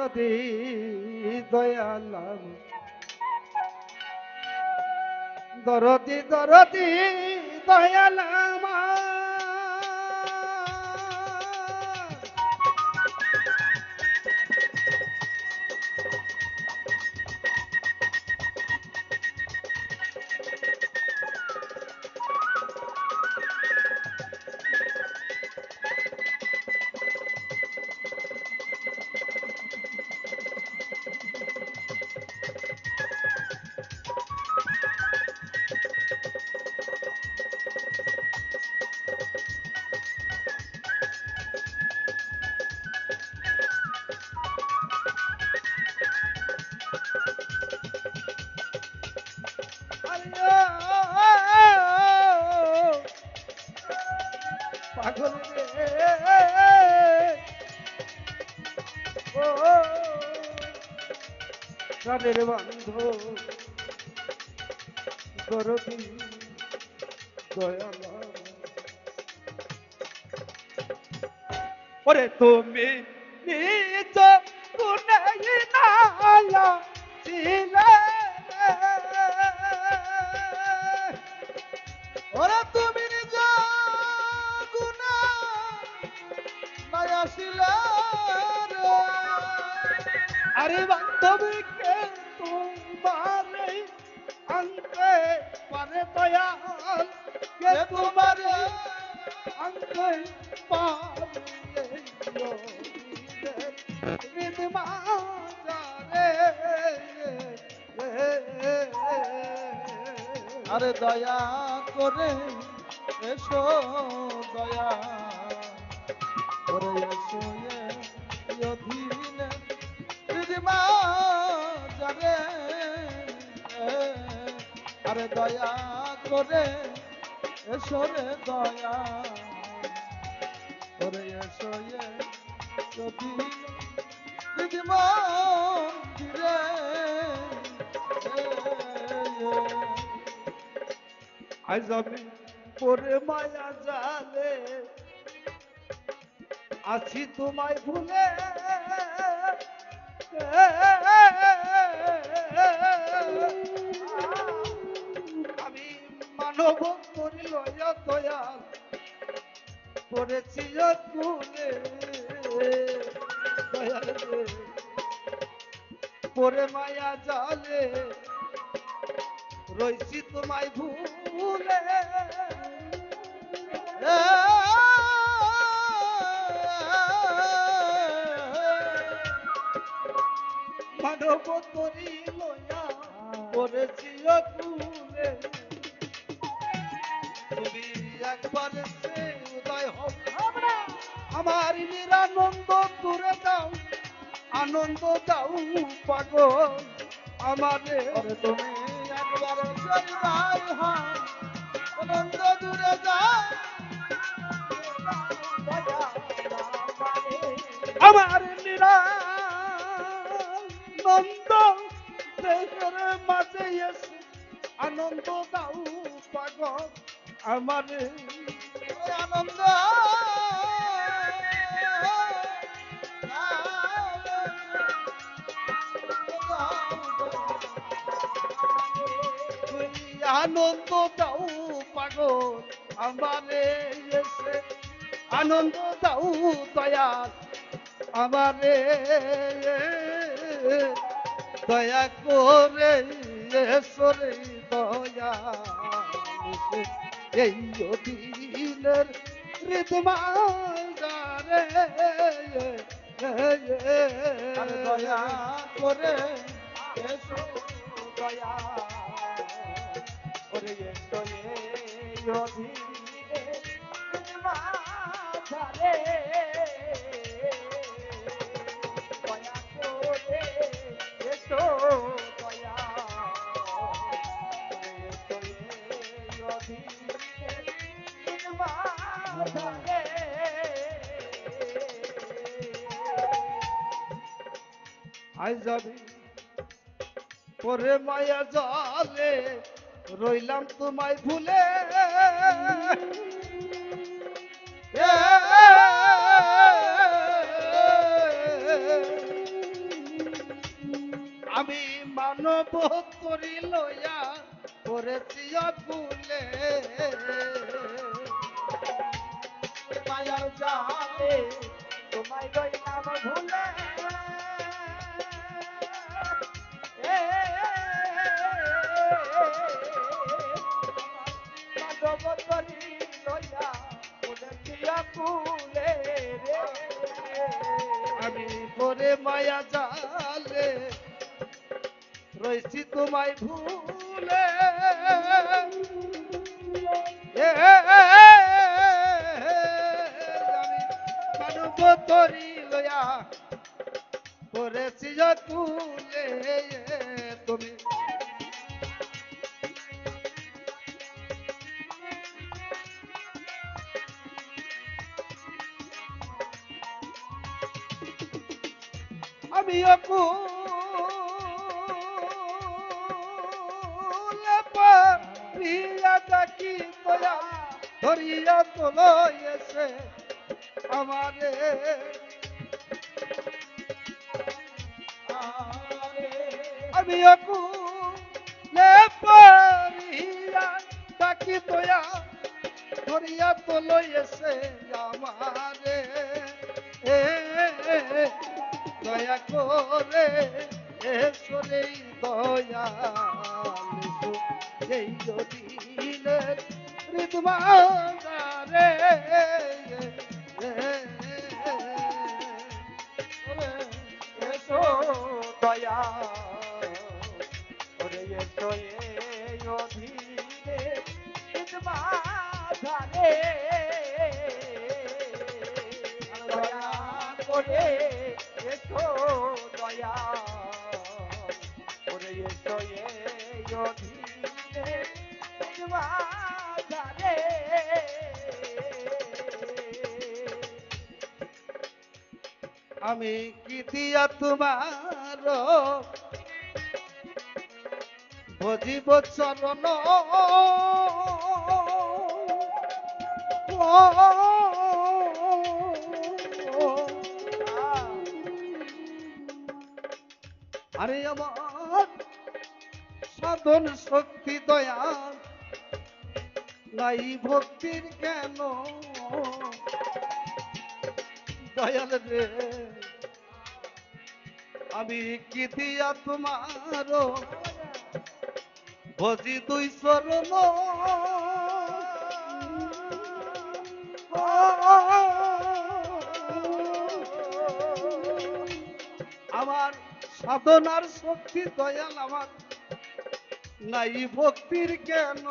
দরদি দয়ালাম দরদি দরদি দয়ালাম। প্রাণের বন্ধ দরদি দয়াল ওরে তুমি নিজ গুণে নালা ছিলে। ওরে তুমি নিজ গুণা নাই আসিলে আরে বান্ধবীকে পারে দয়াল কে তোমারে আনতে পারে বিদমা আরে দয়া করে এসো দয়া করে এসো আরে দয়া করে এসো রে দয়া। করে এসো এ অধীনে দিদিমা আজ আমি পরে মায়া জালে আছি তোমায় ভুলে। মানব করি দয়াল দয়াল পরে মায়া জালে রইছি তোমায় ভুলে। মানব তরি লয়া পড়েছি কুলে তুমি একবার সে উদয় হবে আমার নিরানন্দ দূরে দাও আনন্দ দাও পাগল। তুমি একবার হয় আনন্দ দূরে যাও। আমার নিরানন্দ দেশের মাঝে এসে আনন্দ দাও পাগল। আমার আনন্দ আনন্দ দাও পাগল, আমারে এসে। আনন্দ দাও দয়াল, আমারে দয়া করে এসরে দয়া এই অধীনের আরে দয়া করে এসো দয়া করে এসো এই অধীনে। আই যাবি। পরে মায়া জলে রইলাম তোমায় ভুলে। আমি মানব তরি লইয়া করেছি ভুলে মায়ার জালে তোমায় রইলাম পরে মায়া জালে। রয়েছি তোমায় ভুলে। তরি লয়া করেছি তুলে। তুমি আমি পারিয়া ডাকি দয়া ধরিয়া তোলো এসে আমারে। আমি অকুলে পারিয়া ডাকি ধরিয়া তোলো আমারে। দয়া করে এসরে দয়া এই দিনের হৃদমারে এসো দয়া ওরে এসো এই অধীনে বাধারে দয়া করে আমি কি দিয়া তোমার ভজিব চরণ আরে আমার সাধন শক্তি দয়া নাই ভক্তির কেন? দয়াল রে আমি কি দিয়া তোমার ভজি দুই চরণ আমার সাধনার শক্তি দয়াল আমার। নাই ভক্তির কেন?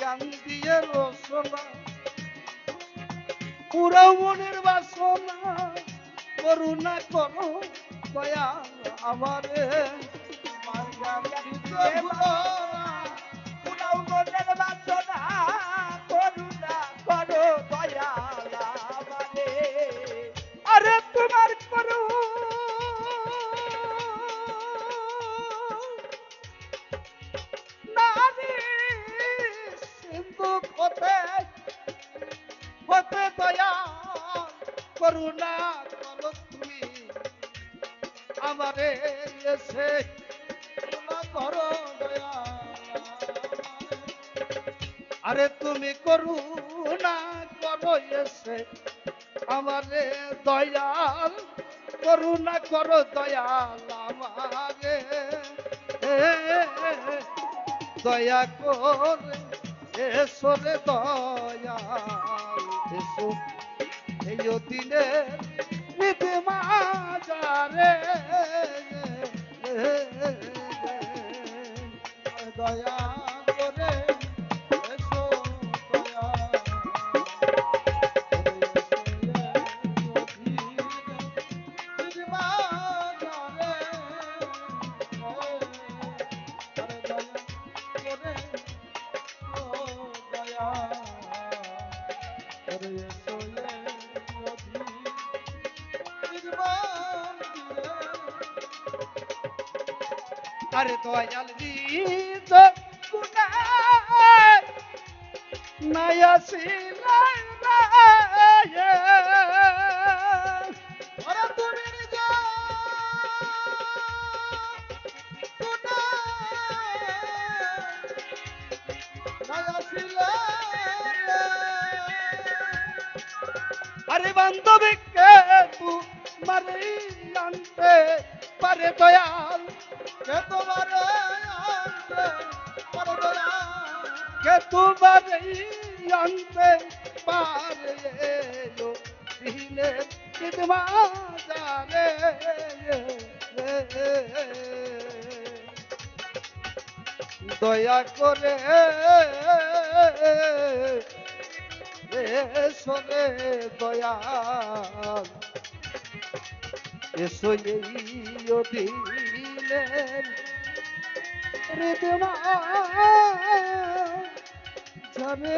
গান দিয়ে রসনা পুরাও মনের বাসনা করুণা করো দয়া আমারে। আমার করুণা করো তুমি আমারে এসে করো দয়াল আরে তুমি করুণা করো এসে আমারে দয়াল। করুণা করো দয়াল আমারে। দয়া করে এসো রে দয়াল। দিনে নিতে মাজারে দয়া আর দয়াল দিত নয়া শিলায় আরে বান্ধবীকে মারি আনতে পারে দয়াল তোমারে আনতে পারে এলো দিলে কিদমা জানে দয়া করে এসরে দয়াল এসো এই দিলের রিদমা যাবে